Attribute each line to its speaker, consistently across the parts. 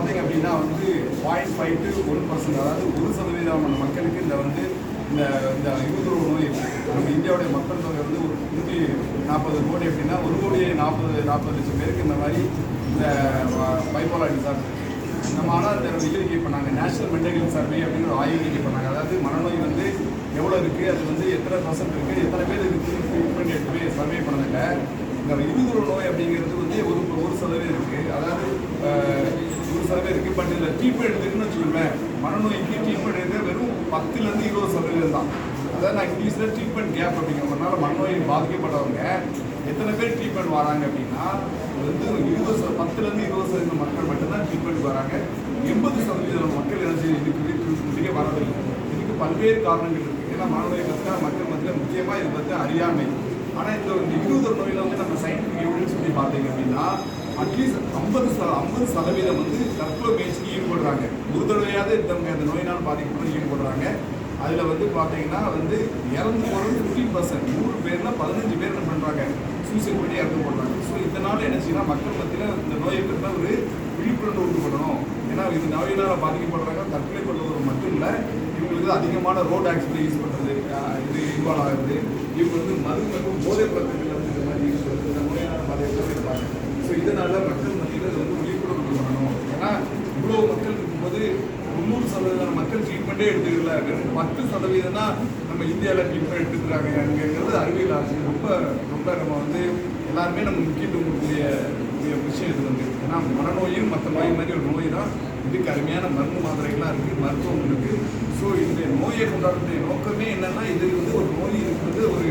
Speaker 1: பார்த்தீங்க அப்படின்னா வந்து point five to one percent அதாவது ஒரு சதவீதமான மக்களுக்கு இந்த வந்து இந்த இந்த இருபது நோய் நம்ம இந்தியாவுடைய மக்கள் தொகை வந்து ஒரு நூற்றி நாற்பது கோடி அப்படின்னா ஒரு கோடியே நாற்பது நாற்பது லட்சம் பேருக்கு இந்த மாதிரி இந்த பைப்போலா டிசார்டர் நம்ம ஆனால் அந்த இது பண்ணாங்க நேஷனல் மென்டல் சர்வே அப்படின்னு ஒரு ஆய்வு பண்ணாங்க. அதாவது மனநோய் வந்து எவ்வளோ இருக்குது அது வந்து எத்தனை பர்சன்ட் இருக்குது எத்தனை பேர் இருக்குது ட்ரீட்மெண்ட் எடுத்து சர்வே பண்ணதில்லை இந்த இருதூர நோய் அப்படிங்கிறது வந்து ஒரு ஒரு சதவீதம் இருக்குது அதாவது ஒரு சதவீதம் இருக்குது பட் இதில் ட்ரீட்மெண்ட் எடுத்துக்குன்னு வச்சுக்கோங்களேன் மனநோய்க்கு ட்ரீட்மெண்ட் எடுக்க வெறும் பத்துலேருந்து இருபது சதவீதம் தான். அதாவது நான் இங்கிலீஷில் ட்ரீட்மெண்ட் கேப் அப்படிங்கிறதுனால மனநோய் பாதிக்கப்பட்டவங்க எத்தனை பேர் ட்ரீட்மெண்ட் வராங்க அப்படின்னா வந்து இருபது பத்துலேருந்து இருபது சதவீதம் மக்கள் மட்டும்தான் ட்ரீட்மெண்ட் வராங்க. எண்பது சதவீதம் மக்கள் என்ன இதுக்கு ட்ரீட்மெண்ட்டுக்கே வரதில்லை. இதுக்கு பல்வேறு காரணங்கள் இருக்குது ஏன்னா மனநோய் பற்றின மக்கள் மத்தியில் முக்கியமாக இதை பற்றி அறியாமை. ஆனால் இந்த ஒரு இருபது நோயில் வந்து நம்ம சயின்டிஃபிக் எவிடன்ஸ் சொல்லி பார்த்தீங்க அப்படின்னா அட்லீஸ்ட் ஐம்பது ச ஐம்பது சதவீதம் வந்து தற்கொலை முயற்சிக்கு ஈடுபடுறாங்க. ஒரு தடவையாவது இந்தவங்க அந்த நோயினால் பாதிக்கப்பட்டு ஈடுபடுறாங்க. அதில் வந்து பார்த்தீங்கன்னா வந்து இறந்து போகிறது ஃபிஃப்டீன் பர்சன்ட் நூறு பேர்னா பதினஞ்சு பேர் என்ன பண்ணுறாங்க சூசைட் பண்ணி இறந்து போடுறாங்க. ஸோ இதனால் என்ன மக்கள் மத்தியில் இந்த நோயை பற்றின ஒரு விழிப்புணர்வு உண்டு பண்ணணும் ஏன்னா இது நோயினால் பாதிக்கப்படுறாங்க தற்கொலை பண்ணுறது மட்டும் இல்லை இவங்களுக்கு அதிகமான ரோட் ஆக்சிடென்ட் யூஸ் பண்ணுறது இது இன்வால்வ் ஆகுது இவங்க வந்து மருந்து மற்றும் போதை பழக்கங்கள் வந்து இந்த மாதிரி யூஸ் பண்ணுறது இந்த நோயினால் பாதிக்கப்பட்டிருப்பாங்க ஸோ இதனால் மக்கள் மத்தியில் இது வந்து விழிப்புணர்வு உண்டு பண்ணணும் ஏன்னா இவ்வளோ மக்கள் இருக்கும்போது தொண்ணூறு சதவீதம் மக்கள் ட்ரீட்மெண்ட்டே எடுத்துக்கல பத்து சதவீதம் தான் நம்ம இந்தியாவில் ட்ரீட்மெண்ட் எடுத்துக்கிறாங்க. அங்கேங்கிறது அறிவியல் ஆட்சி ரொம்ப ரொம்ப நம்ம வந்து எல்லாருமே நம்ம முக்கியத்துவம் கொடுக்கக்கூடிய விஷயம் இது வந்து. ஏன்னா மனநோயும் மற்ற நோய் மாதிரி ஒரு நோய் தான். இதுக்கு அருமையான மருந்து மாத்திரைகள்லாம் இருக்குது மருத்துவம் இருக்குது. ஸோ இந்த நோயை கொண்டாடக்கூடிய நோக்கமே என்னென்னா இது வந்து ஒரு நோய் இருக்கிறது ஒரு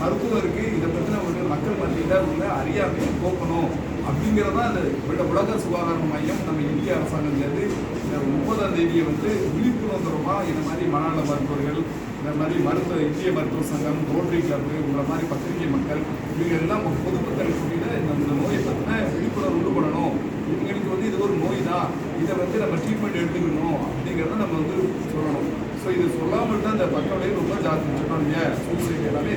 Speaker 1: மருத்துவம் இருக்குது இதை பற்றின ஒரு மக்கள் மத்தியில் உள்ள அறியாமையும் போக்கணும் அப்படிங்கிறதா இந்த உலக சுகாதார மையம் நம்ம இந்திய அரசாங்கத்திலேருந்து இந்த முப்பதாம் தேதியை வந்து விழிப்புணர்வுமா இந்த மாதிரி மனநல மருத்துவர்கள் இந்த மாதிரி மருத்துவ இந்திய மருத்துவ சங்கம் ரோட்டரி கிளப்பு உங்களை மாதிரி பத்திரிகை மக்கள் இவங்க எல்லாம் பொதுமக்கள் கூட்டியில் இந்த இந்த நோயை பற்றின விழிப்புணர்வு உண்டு பண்ணணும். இவங்களுக்கு வந்து இது ஒரு நோய் தான் இதை வந்து நம்ம ட்ரீட்மெண்ட் எடுத்துக்கணும் அப்படிங்கிறத நம்ம வந்து சொல்லணும். ஸோ இது சொல்லாமல் தான் இந்த பக்கம் ரொம்ப ஜாஸ்தி சொன்னோம் இல்லையா சூசைட் எல்லாமே.